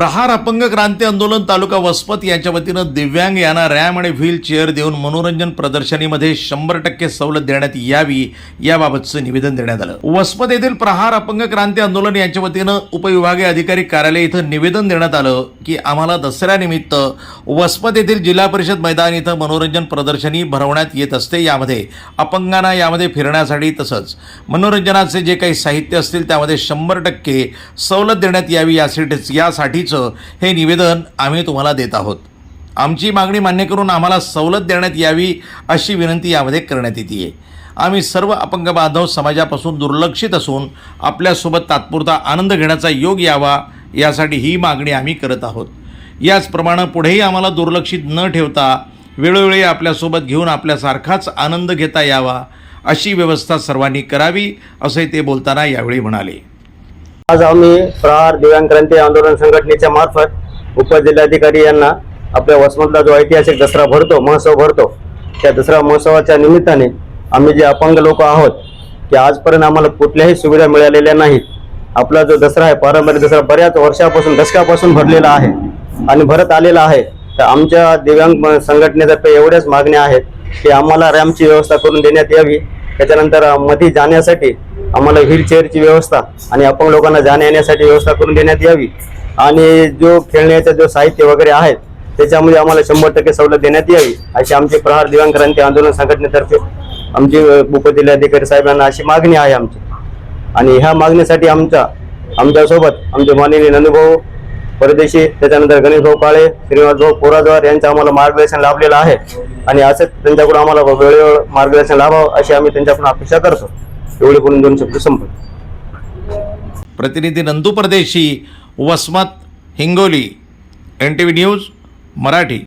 प्रहार अपंग क्रांती आंदोलन तालुका वस्पत यांच्या वतीनं दिव्यांग यांना रॅम आणि व्हील चेअर देऊन मनोरंजन प्रदर्शनीमध्ये शंभर टक्के सवलत देण्यात यावी याबाबतचं निवेदन देण्यात आलं. वसमत येथील प्रहार अपंग क्रांती आंदोलन यांच्या वतीनं उपविभागीय अधिकारी कार्यालय इथं निवेदन देण्यात आलं की आम्हाला दसऱ्यानिमित्त वसमत येथील जिल्हा परिषद मैदान इथं मनोरंजन प्रदर्शनी भरवण्यात येत असते. यामध्ये अपंगांना यामध्ये फिरण्यासाठी तसंच मनोरंजनाचे जे काही साहित्य असतील त्यामध्ये शंभर टक्के सवलत देण्यात यावी यासाठीच द्यायचं हे निवेदन आम्ही तुम्हाला देत आहोत. आमची मागणी मान्य करून आम्हाला सवलत देण्यात यावी अशी विनंती यामध्ये करण्यात येते आहे आम्ही सर्व अपंग बांधव समाजापासून दुर्लक्षित असून आपल्यासोबत तात्पुरता आनंद घेण्याचा योग यावा यासाठी ही मागणी आम्ही करत आहोत. याचप्रमाणे पुढेही आम्हाला दुर्लक्षित न ठेवता वेळोवेळी आपल्यासोबत घेऊन आपल्यासारखाच आनंद घेता यावा अशी व्यवस्था सर्वांनी करावी असे ते बोलताना यावेळी म्हणाले. आज आम्ही प्रहार दिव्यांग क्रांती आंदोलन संघटनेच्या मार्फत उपजिल्हाधिकारी यांना आपल्या वसमतला जो ऐतिहासिक दसरा भरतो महोत्सव भरतो त्या दसरा महोत्सवाच्या निमित्ताने आम्ही जे अपंग लोक आहोत की आजपर्यंत आम्हाला कुठल्याही सुविधा मिळालेल्या नाहीत. आपला जो दसरा आहे पारंपरिक दसरा बऱ्याच वर्षापासून दशकापासून भरलेला आहे आणि भरत आलेला आहे. तर आमच्या दिव्यांग संघटनेतर्फे एवढ्याच मागण्या आहेत की आम्हाला रॅम्पची व्यवस्था करून देण्यात यावी. त्याच्यानंतरमध्ये जाण्यासाठी आम्हाला व्हीलचेअरची व्यवस्था आणि अपंग लोकांना जाण्या येण्यासाठी व्यवस्था करून देण्यात यावी. आणि जो खेळण्याचा जो साहित्य वगैरे आहेत त्याच्यामध्ये आम्हाला शंभर टक्के सवलत देण्यात यावी अशी आमची प्रहार दिव्यांग क्रांती आंदोलन संघटनेतर्फे आमची अ, उपजिल्हाधिकारी साहेबांना अशी मागणी आहे आमची. आणि ह्या मागणीसाठी आमच्या आमच्यासोबत आमचे माननीय नंदूभाऊ परदेशी त्याच्यानंतर गणेशभाऊ काळे श्रीनिवासभाऊ पोराजवार यांचं आम्हाला मार्गदर्शन लाभलेलं आहे. आणि असंच त्यांच्याकडून आम्हाला वेळेवर मार्गदर्शन लाभावं अशी आम्ही त्यांच्याकडून अपेक्षा करतो. एवढे करून दोन शब्द संपत प्रतिनिधी Nandu Pardeshi Vasmat Hingoli N T V news Marathi.